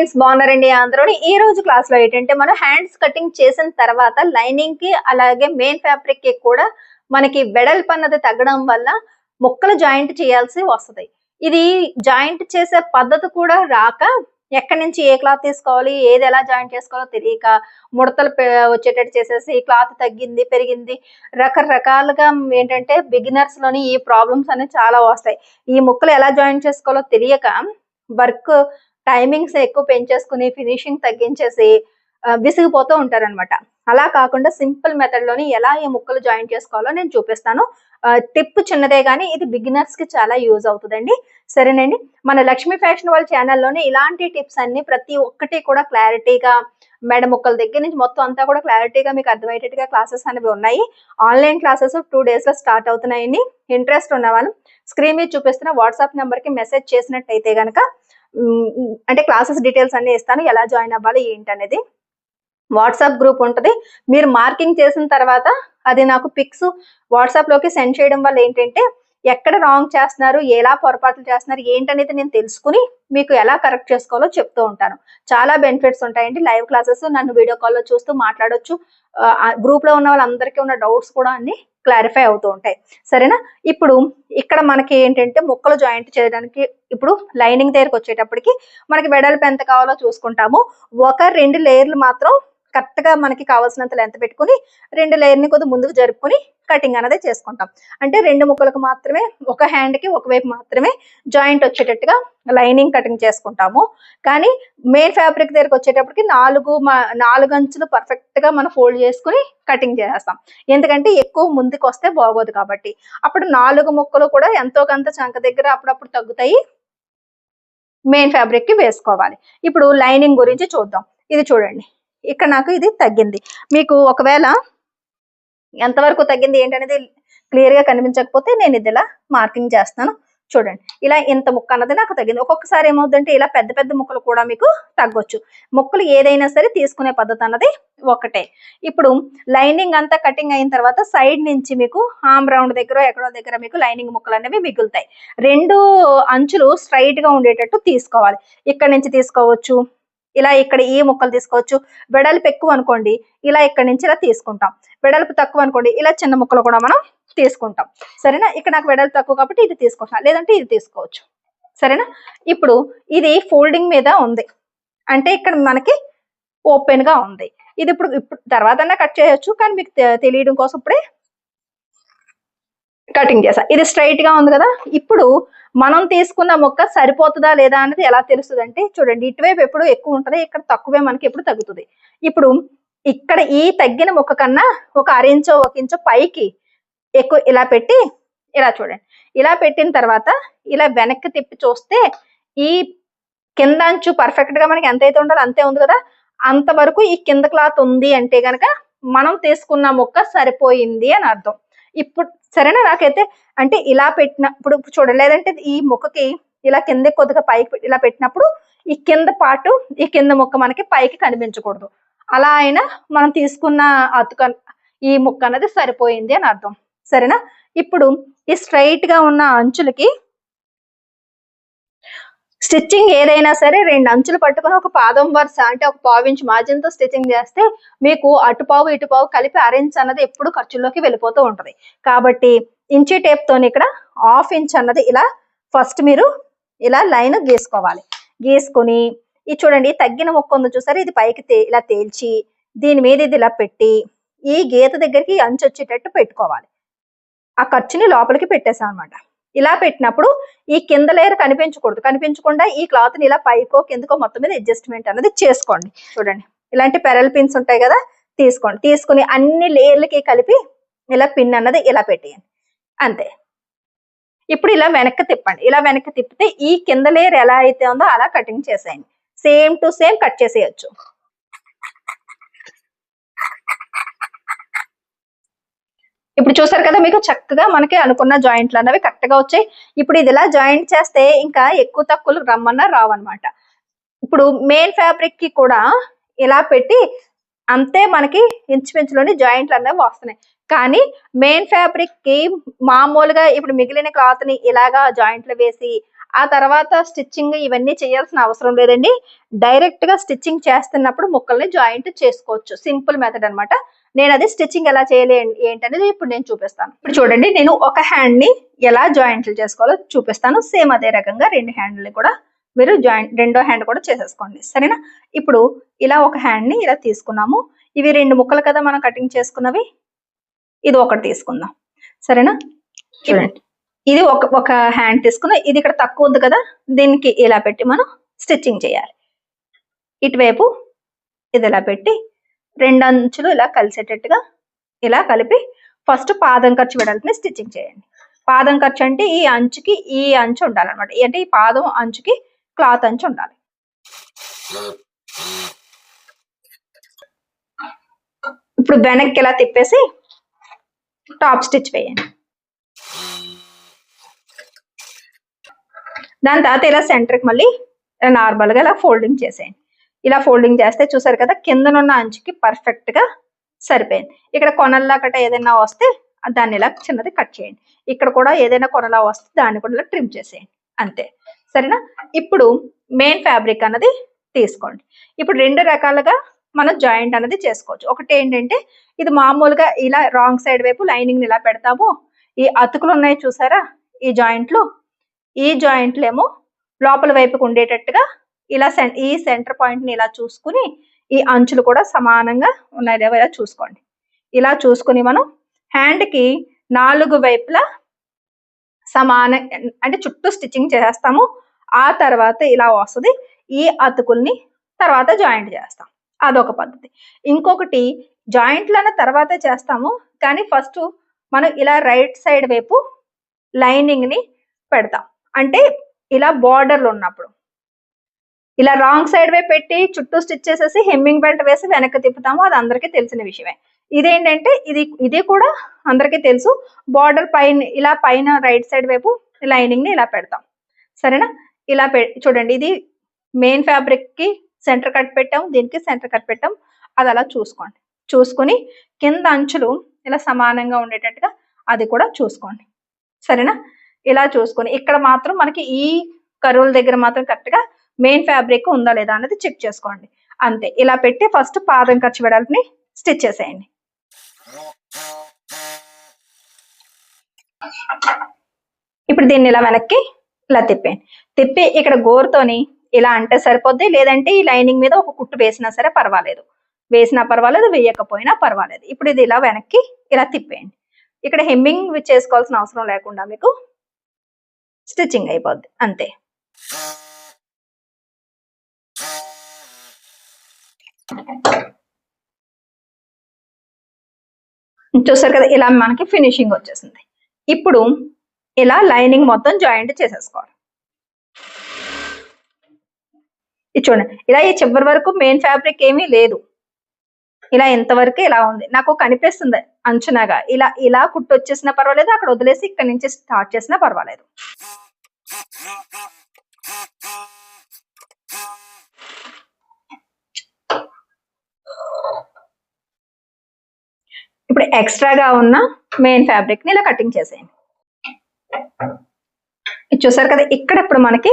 Friends బాగున్నారండి అందరూ ఈ రోజు క్లాస్లో ఏంటంటే మనం హ్యాండ్స్ కటింగ్ చేసిన తర్వాత లైనింగ్కి అలాగే మెయిన్ ఫ్యాబ్రిక్కి కూడా మనకి వెడల్పు అన్నది తగ్గడం వల్ల ముక్కలు జాయింట్ చేయాల్సి వస్తుంది. ఇది జాయింట్ చేసే పద్ధతి కూడా రాక ఎక్కడి నుంచి ఏ క్లాత్ తీసుకోవాలి ఏది ఎలా జాయింట్ చేసుకోవాలో తెలియక ముడతలు వచ్చేటట్టు చేసేసి క్లాత్ తగ్గింది పెరిగింది. రకరకాలుగా ఏంటంటే బిగినర్స్లోని ఈ ప్రాబ్లమ్స్ అనేవి చాలా వస్తాయి. ఈ ముక్కలు ఎలా జాయింట్ చేసుకోవాలో తెలియక వర్క్ టైమింగ్స్ ఎక్కువ పెంచేసుకుని ఫినిషింగ్ తగ్గించేసి విసిగిపోతూ ఉంటారనమాట అలా కాకుండా సింపుల్ మెథడ్లోని ఎలా ఈ ముక్కలు జాయిన్ చేసుకోవాలో నేను చూపిస్తాను. టిప్ చిన్నదే కానీ ఇది బిగినర్స్కి చాలా యూజ్ అవుతుందండి. సరేనండి? మన లక్ష్మీ ఫ్యాషన్ వాళ్ళ ఛానల్లోనే ఇలాంటి టిప్స్ అన్ని ప్రతి ఒక్కటి కూడా క్లారిటీగా మెడ ముక్కల దగ్గర నుంచి మొత్తం అంతా కూడా క్లారిటీగా మీకు అర్థమయ్యేటట్టుగా క్లాసెస్ అనేవి ఉన్నాయి. ఆన్లైన్ క్లాసెస్ టూ డేస్లో స్టార్ట్ అవుతున్నాయండి. ఇంట్రెస్ట్ ఉన్న వాళ్ళు స్క్రీన్ మీద చూపిస్తున్న వాట్సాప్ నెంబర్కి మెసేజ్ చేసినట్టయితే కనుక అంటే క్లాసెస్ డీటెయిల్స్ అన్ని ఇస్తాను. ఎలా జాయిన్ అవ్వాలి ఏంటి అనేది వాట్సాప్ గ్రూప్ ఉంటుంది. మీరు మార్కింగ్ చేసిన తర్వాత అది నాకు పిక్స్ వాట్సాప్లోకి సెండ్ చేయడం వల్ల ఏంటంటే ఎక్కడ రాంగ్ చేస్తున్నారు ఎలా పొరపాట్లు చేస్తున్నారు ఏంటనేది నేను తెలుసుకుని మీకు ఎలా కరెక్ట్ చేసుకోవాలో చెప్తూ ఉంటాను. చాలా బెనిఫిట్స్ ఉంటాయండి లైవ్ క్లాసెస్ నన్ను వీడియో కాల్లో చూస్తూ మాట్లాడొచ్చు. గ్రూప్లో ఉన్న వాళ్ళందరికీ ఉన్న డౌట్స్ కూడా అన్ని క్లారిఫై అవుతూ ఉంటాయి. సరేనా? ఇప్పుడు ఇక్కడ మనకి ఏంటంటే ముక్కలు జాయింట్ చేయడానికి ఇప్పుడు లైనింగ్ దగ్గరకు వచ్చేటప్పటికి మనకి వెడల్పు ఎంత కావాలో చూసుకుంటాము. ఒక రెండు లేయర్లు మాత్రం కరెక్ట్గా మనకి కావాల్సినంత లెంత్ పెట్టుకుని రెండు లేయర్ని కొద్దిగా ముందుకు జరుపుకొని కటింగ్ అనేది చేసుకుంటాం. అంటే రెండు ముక్కలకు మాత్రమే ఒక హ్యాండ్కి ఒకవైపు మాత్రమే జాయింట్ వచ్చేటట్టుగా లైనింగ్ కటింగ్ చేసుకుంటాము. కానీ మెయిన్ ఫ్యాబ్రిక్ దగ్గరకు వచ్చేటప్పటికి నాలుగు నాలుగు అంచులు పర్ఫెక్ట్గా మనం ఫోల్డ్ చేసుకుని కటింగ్ చేసేస్తాం. ఎందుకంటే ఎక్కువ ముందుకు వస్తే బాగోదు కాబట్టి. అప్పుడు నాలుగు ముక్కలు కూడా ఎంతో కొంత చంక దగ్గర అప్పుడప్పుడు తగ్గుతాయి. మెయిన్ ఫ్యాబ్రిక్కి వేసుకోవాలి. ఇప్పుడు లైనింగ్ గురించి చూద్దాం. ఇది చూడండి. ఇక్కడ నాకు ఇది తగ్గింది. మీకు ఒకవేళ ఎంతవరకు తగ్గింది ఏంటనేది క్లియర్గా కనిపించకపోతే నేను ఇది ఇలా మార్కింగ్ చేస్తాను. చూడండి ఇలా ఇంత ముక్క అన్నది నాకు తగ్గింది. ఒక్కొక్కసారి ఏమవుతుందంటే ఇలా పెద్ద పెద్ద ముక్కలు కూడా మీకు తగ్గొచ్చు. ముక్కలు ఏదైనా సరే తీసుకునే పద్ధతి అన్నది ఒకటే. ఇప్పుడు లైనింగ్ అంతా కటింగ్ అయిన తర్వాత సైడ్ నుంచి మీకు ఆమ్ రౌండ్ దగ్గర ఎక్కడో దగ్గర మీకు లైనింగ్ ముక్కలు అనేవి మిగులుతాయి. రెండు అంచులు స్ట్రైట్గా ఉండేటట్టు తీసుకోవాలి. ఇక్కడ నుంచి తీసుకోవచ్చు ఇలా ఇక్కడ ఈ ముక్కలు తీసుకోవచ్చు? వెడల్పు ఎక్కువ అనుకోండి ఇలా ఇక్కడ నుంచి ఇలా తీసుకుంటాం. వెడల్పు తక్కువ అనుకోండి ఇలా చిన్న ముక్కలు కూడా మనం తీసుకుంటాం. సరేనా? ఇక్కడ నాకు వెడల్పు తక్కువ కాబట్టి ఇది తీసుకుంటాం లేదంటే ఇది తీసుకోవచ్చు. సరేనా? ఇప్పుడు ఇది ఫోల్డింగ్ మీద ఉంది. అంటే ఇక్కడ మనకి ఓపెన్గా ఉంది. ఇది ఇప్పుడు ఇప్పుడు తర్వాత కట్ చేయొచ్చు కానీ మీకు తె- తెలియడం కోసం ఇప్పుడే కటింగ్ చేసా ఇది స్ట్రైట్గా ఉంది కదా? ఇప్పుడు మనం తీసుకున్న మొక్క సరిపోతుందా లేదా అనేది ఎలా తెలుస్తుంది అంటే చూడండి ఇటువైపు ఎప్పుడు ఎక్కువ ఉంటుంది ఇక్కడ తక్కువే మనకి ఎప్పుడు తగ్గుతుంది. ఇప్పుడు ఇక్కడ ఈ తగ్గిన మొక్క కన్నా ఒక అరించో ఒక ఇంచో పైకి ఎక్కువ ఇలా పెట్టి ఇలా చూడండి. ఇలా పెట్టిన తర్వాత ఇలా వెనక్కి తిప్పి చూస్తే ఈ కింద అంచు పర్ఫెక్ట్గా మనకి ఎంత అయితే ఉండాలో అంతే ఉంది కదా. అంతవరకు ఈ కింద క్లాత్ ఉంది అంటే గనక మనం తీసుకున్న మొక్క సరిపోయింది అని అర్థం. ఇప్పుడు సరేనా? నాకైతే అంటే ఇలా పెట్టిన ఇప్పుడు చూడలేదంటే ఈ మొక్కకి ఇలా కింద కొద్దిగా పైకి పెట్టి- ఇలా పెట్టినప్పుడు ఈ కింద పాటు ఈ కింద మొక్క మనకి పైకి కనిపించకూడదు. అలా అయినా మనం తీసుకున్న అతుక ఈ ముక్క అనేది సరిపోయింది అని అర్థం. సరేనా? ఇప్పుడు ఈ స్ట్రైట్గా ఉన్న అంచులకి స్టిచ్చింగ్ ఏదైనా సరే రెండు అంచులు పట్టుకొని ఒక పాదం వరుస అంటే ఒక పావు ఇంచ్ మార్జిన్తో స్టిచ్చింగ్ చేస్తే మీకు అటుపావు ఇటుపావు కలిపి అరేంజ్ అన్నది ఎప్పుడు ఖర్చుల్లోకి వెళ్ళిపోతూ ఉంటుంది. కాబట్టి ఇంచి టేప్ తోని ఇక్కడ హాఫ్ ఇంచ్ అన్నది ఇలా ఫస్ట్ మీరు ఇలా లైన్ గీసుకోవాలి. గీసుకొని ఇది చూడండి తగ్గిన మొక్క ఉందో చూసారు? ఇది పైకి ఇలా తేల్చి దీని మీద ఇది ఇలా పెట్టి ఈ గీత దగ్గరికి అంచు వచ్చేటట్టు పెట్టుకోవాలి. ఆ ఖర్చుని లోపలికి పెట్టేసాం అనమాట ఇలా పెట్టినప్పుడు ఈ కింద లేయర్ కనిపించకూడదు. కనిపించకుండా ఈ క్లాత్ని ఇలా పైకో కిందకో మొత్తం మీద అడ్జస్ట్మెంట్ అనేది చేసుకోండి. చూడండి. ఇలాంటి పెరల్ పిన్స్ ఉంటాయి కదా తీసుకోండి. తీసుకుని అన్ని లేయర్లకి కలిపి ఇలా పిన్ అన్నది ఇలా పెట్టేయండి. అంతే. ఇప్పుడు ఇలా వెనక్కి తిప్పండి. ఇలా వెనక్కి తిప్పితే ఈ కింద లేయర్ ఎలా అయితే ఉందో అలా కటింగ్ చేసేయండి. సేమ్ టు సేమ్ కట్ చేసేయచ్చు. ఇప్పుడు చూసారు కదా మీకు చక్కగా మనకి అనుకున్న జాయింట్లు అనేవి కరెక్ట్గా వచ్చాయి. ఇప్పుడు ఇది ఇలా జాయింట్ చేస్తే ఇంకా ఎక్కువ తక్కువలు రమ్మన్నా రావన్నమాట. ఇప్పుడు మెయిన్ ఫ్యాబ్రిక్కి కూడా ఇలా పెట్టి అంతే మనకి ఇంచుమించులోని జాయింట్లు అనేవి వస్తున్నాయి. కానీ మెయిన్ ఫ్యాబ్రిక్కి మామూలుగా ఇప్పుడు మిగిలిన క్లాత్ని ఇలాగా జాయింట్లు వేసి ఆ తర్వాత స్టిచ్చింగ్ ఇవన్నీ చేయాల్సిన అవసరం లేదండి. డైరెక్ట్గా స్టిచ్చింగ్ చేస్తున్నప్పుడు ముక్కల్ని జాయింట్ చేసుకోవచ్చు. సింపుల్ మెథడ్ అన్నమాట. నేను అది స్టిచ్చింగ్ ఎలా చేయాలి ఏంటనేది ఇప్పుడు నేను చూపిస్తాను. ఇప్పుడు చూడండి నేను ఒక హ్యాండ్ని ఎలా జాయింట్లు చేసుకోవాలో చూపిస్తాను. సేమ్ అదే రకంగా రెండు హ్యాండ్ని కూడా మీరు జాయింట్ రెండో హ్యాండ్ కూడా చేసేసుకోండి. సరేనా? ఇప్పుడు ఇలా ఒక హ్యాండ్ని ఇలా తీసుకున్నాము. ఇవి రెండు ముక్కలు కదా మనం కటింగ్ చేసుకున్నవి? ఇది ఒకటి తీసుకుందాం. సరేనా? చూడండి. ఇది ఒక ఒక హ్యాండ్ తీసుకుని ఇది ఇక్కడ తక్కువ ఉంది కదా దీనికి ఇలా పెట్టి మనం స్టిచ్చింగ్ చేయాలి. ఇటువైపు ఇది ఇలా పెట్టి రెండు అంచులు ఇలా కలిసేటట్టుగా ఇలా కలిపి ఫస్ట్ పాదం ఖర్చు వెడల్పుని స్టిచ్చింగ్ చేయండి. పాదం ఖర్చు అంటే ఈ అంచుకి ఈ అంచు ఉండాలన్నమాట. అంటే ఈ పాదం అంచుకి క్లాత్ అంచు ఉండాలి. ఇప్పుడు వెనక్కి ఇలా తిప్పేసి టాప్ స్టిచ్ వేయండి. దాని తర్వాత ఇలా సెంటర్కి మళ్ళీ నార్మల్గా ఇలా ఫోల్డింగ్ చేసేయండి. ఇలా ఫోల్డింగ్ చేస్తే చూసారు కదా కిందనున్న అంచుకి పర్ఫెక్ట్గా సరిపోయింది. ఇక్కడ కొనల్లా కట్ట ఏదైనా వస్తే దాన్ని ఇలా చిన్నది కట్ చేయండి. ఇక్కడ కూడా ఏదైనా కొనలా వస్తే దాన్ని కూడా ఇలా ట్రిమ్ చేసేయండి. అంతే. సరేనా? ఇప్పుడు మెయిన్ ఫ్యాబ్రిక్ అన్నది తీసుకోండి. ఇప్పుడు రెండు రకాలుగా మనం జాయింట్ అనేది చేసుకోవచ్చు. ఒకటి ఏంటంటే ఇది మామూలుగా ఇలా రాంగ్ సైడ్ వైపు లైనింగ్ ఇలా పెడతాము. ఈ అతుకులు ఉన్నాయి చూసారా? ఈ జాయింట్లు ఈ జాయింట్లు ఏమో లోపల వైపుకు ఉండేటట్టుగా ఇలా ఈ సెంటర్ పాయింట్ని ఇలా చూసుకుని ఈ అంచులు కూడా సమానంగా ఉన్నాయి. ఇలా చూసుకోండి. ఇలా చూసుకుని మనం హ్యాండ్కి నాలుగు వైపులా సమాన అంటే చుట్టూ స్టిచ్చింగ్ చేస్తాము ఆ తర్వాత ఇలా వస్తుంది. ఈ అతుకుల్ని తర్వాత జాయింట్ చేస్తాం. అదొక పద్ధతి. ఇంకొకటి జాయింట్లను తర్వాత చేస్తాము. కానీ ఫస్ట్ మనం ఇలా రైట్ సైడ్ వైపు లైనింగ్ని పెడతాం. అంటే ఇలా బార్డర్లు ఉన్నప్పుడు. ఇలా రాంగ్ సైడ్ వైపు పెట్టి చుట్టూ స్టిచ్ చేసేసి హెమ్మింగ్ బెల్ట్ వేసి వెనక్కి తిప్పుతాము అది అందరికీ తెలిసిన విషయమే. ఇదేంటంటే ఇది ఇది కూడా అందరికీ తెలుసు. బార్డర్ పైన ఇలా పైన రైట్ సైడ్ వైపు లైనింగ్ని ఇలా పెడతాం. సరేనా? ఇలా పె చూడండి ఇది మెయిన్ ఫ్యాబ్రిక్కి సెంటర్ కట్ పెట్టాం దీనికి సెంటర్ కట్ పెట్టాం అది అలా చూసుకోండి. చూసుకొని కింద అంచులు ఇలా సమానంగా ఉండేటట్టుగా అది కూడా చూసుకోండి. సరేనా? ఇలా చూసుకొని ఇక్కడ మాత్రం మనకి ఈ కరువుల దగ్గర మాత్రం కరెక్ట్గా మెయిన్ ఫ్యాబ్రిక్ ఉందా లేదా అనేది చెక్ చేసుకోండి. అంతే ఇలా పెట్టి ఫస్ట్ పాదం ఖర్చు వెడల్పుని స్టిచ్ చేసేయండి. ఇప్పుడు దీన్ని ఇలా వెనక్కి ఇలా తిప్పేయండి. తిప్పి ఇక్కడ గోరుతోని ఇలా అంటే సరిపోద్ది లేదంటే ఈ లైనింగ్ మీద ఒక కుట్టు వేసినా సరే పర్వాలేదు. వేసినా పర్వాలేదు వేయకపోయినా పర్వాలేదు. ఇప్పుడు ఇది ఇలా వెనక్కి ఇలా తిప్పేయండి. ఇక్కడ హెమ్మింగ్ చేసుకోవాల్సిన అవసరం లేకుండా మీకు స్టిచ్చింగ్ అయిపోద్ది అంతే. చూసారు కదా ఇలా మనకి ఫినిషింగ్ వచ్చేసింది. ఇప్పుడు ఇలా లైనింగ్ మొత్తం జాయింట్ చేసేసుకోవాలి. ఇది చూడండి ఇలా ఈ చివరి వరకు మెయిన్ ఫ్యాబ్రిక్ ఏమీ లేదు. ఇలా ఇంతవరకు ఇలా ఉంది. నాకు కనిపిస్తుంది అంచనాగా. ఇలా ఇలా కుట్టు వచ్చేసినా పర్వాలేదు అక్కడ వదిలేసి ఇక్కడ నుంచి స్టార్ట్ చేసినా పర్వాలేదు. ఇప్పుడు ఎక్స్ట్రాగా ఉన్న మెయిన్ ఫ్యాబ్రిక్ని ఇలా కటింగ్ చేసేయండి. చూసారు కదా ఇక్కడ ఇప్పుడు మనకి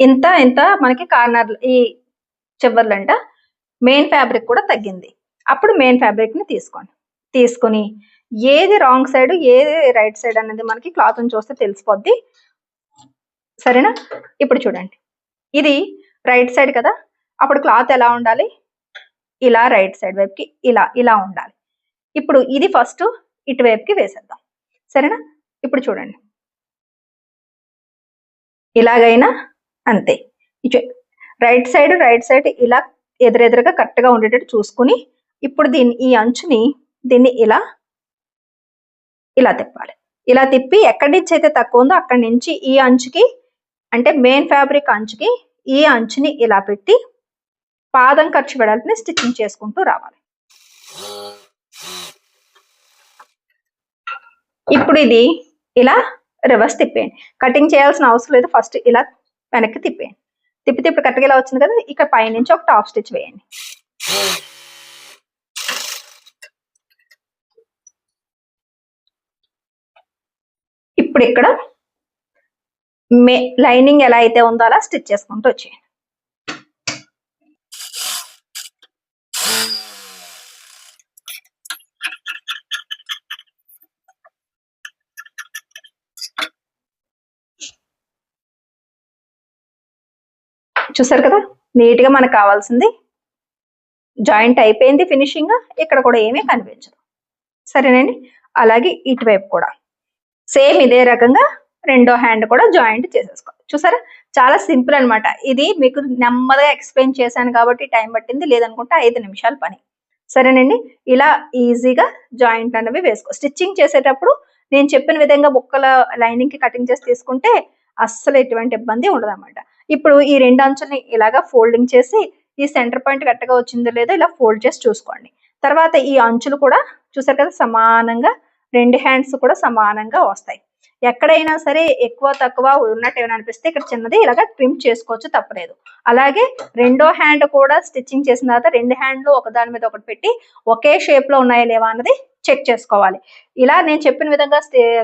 ఇంత ఇంత మనకి కార్నర్ ఈ చివర్లంట మెయిన్ ఫ్యాబ్రిక్ కూడా తగ్గింది. అప్పుడు మెయిన్ ఫ్యాబ్రిక్ని తీసుకోండి. తీసుకొని ఏది రాంగ్ సైడ్ ఏది రైట్ సైడ్ అనేది మనకి క్లాత్ని చూస్తే తెలిసిపోద్ది. సరేనా? ఇప్పుడు చూడండి. ఇది రైట్ సైడ్ కదా? అప్పుడు క్లాత్ ఎలా ఉండాలి? ఇలా రైట్ సైడ్ వైపుకి ఇలా ఇలా ఉండాలి. ఇప్పుడు ఇది ఫస్ట్ ఇటువైపుకి వేసేద్దాం. సరేనా? ఇప్పుడు చూడండి. ఇలాగైనా అంతే. రైట్ సైడ్ రైట్ సైడ్ ఇలా ఎదురెదురుగా కరెక్ట్గా ఉండేటట్టు చూసుకుని ఇప్పుడు దీన్ని ఈ అంచుని దీన్ని ఇలా ఇలా తిప్పాలి. ఇలా తిప్పి ఎక్కడి నుంచి అయితే తక్కువ ఉందో అక్కడి నుంచి ఈ అంచుకి అంటే మెయిన్ ఫ్యాబ్రిక్ అంచుకి ఈ అంచుని ఇలా పెట్టి పాదం ఖర్చు వెడల్పుని స్టిచ్చింగ్ చేసుకుంటూ రావాలి. ఇప్పుడు ఇది ఇలా రివర్స్ తిప్పేయండి. కటింగ్ చేయాల్సిన అవసరం లేదు. ఫస్ట్ ఇలా వెనక్కి తిప్పేయండి. తిప్పితే ఇప్పుడు కరెక్ట్గా ఇలా వచ్చింది కదా ఇక్కడ పైనుంచి ఒక టాప్ స్టిచ్ వేయండి. ఇప్పుడు ఇక్కడ మే లైనింగ్ ఎలా అయితే ఉందో అలా స్టిచ్ చేసుకుంటూ వచ్చేయండి. చూసారు కదా? నీట్గా మనకు కావాల్సింది జాయింట్ అయిపోయింది ఫినిషింగ్. ఇక్కడ కూడా ఏమీ కనిపించదు. సరేనండి? అలాగే ఇటువైపు కూడా. సేమ్ ఇదే రకంగా రెండో హ్యాండ్ కూడా జాయింట్ చేసేసుకోవాలి. చూసారా? చాలా సింపుల్ అనమాట ఇది మీకు నెమ్మదిగా ఎక్స్ప్లెయిన్ చేశాను కాబట్టి టైం పట్టింది లేదనుకుంటే ఐదు నిమిషాల పని. సరేనండి? ఇలా ఈజీగా జాయింట్ అనేవి వేసుకో స్టిచ్చింగ్ చేసేటప్పుడు నేను చెప్పిన విధంగా ముక్కల లైనింగ్కి కటింగ్ చేసి తీసుకుంటే అస్సలు ఎటువంటి ఇబ్బంది ఉండదు ఇప్పుడు ఈ రెండు అంచుల్ని ఇలాగా ఫోల్డింగ్ చేసి ఈ సెంటర్ పాయింట్ కరెక్ట్గా వచ్చిందో లేదో ఇలా ఫోల్డ్ చేసి చూసుకోండి. తర్వాత ఈ అంచులు కూడా చూసారు కదా సమానంగా రెండు హ్యాండ్స్ కూడా సమానంగా వస్తాయి. ఎక్కడైనా సరే ఎక్కువ తక్కువ ఉన్నట్టు ఏమైనా అనిపిస్తే ఇక్కడ చిన్నది ఇలాగ ట్రిమ్ చేసుకోవచ్చు తప్పలేదు. అలాగే రెండో హ్యాండ్ కూడా స్టిచ్చింగ్ చేసిన తర్వాత రెండు హ్యాండ్లు ఒకదాని మీద ఒకటి పెట్టి ఒకే షేప్లో ఉన్నాయా లేవా అన్నది చెక్ చేసుకోవాలి. ఇలా నేను చెప్పిన విధంగా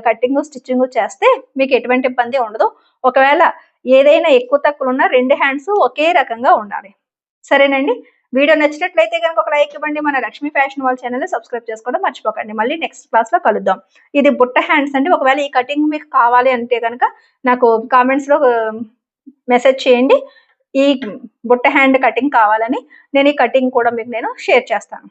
కటింగ్ స్టిచ్చింగ్ చేస్తే మీకు ఎటువంటి ఇబ్బంది ఉండదు. ఒకవేళ ఏదైనా ఎక్కువ తక్కువ ఉన్నా రెండు హ్యాండ్స్ ఒకే రకంగా ఉండాలి. సరేనండి? వీడియో నచ్చినట్లయితే కనుక ఒక లైక్ ఇవ్వండి. మన Lakshmi fashion wall channel subscribe చేసుకోవడం మర్చిపోకండి. మళ్ళీ నెక్స్ట్ క్లాస్లో కలుద్దాం. ఇది బుట్ట హ్యాండ్స్ అండి. ఒకవేళ ఈ కటింగ్ మీకు కావాలి అంటే కనుక నాకు కామెంట్స్లో మెసేజ్ చేయండి. ఈ బుట్ట హ్యాండ్ కటింగ్ కావాలని నేను ఈ కటింగ్ కూడా మీకు నేను షేర్ చేస్తాను.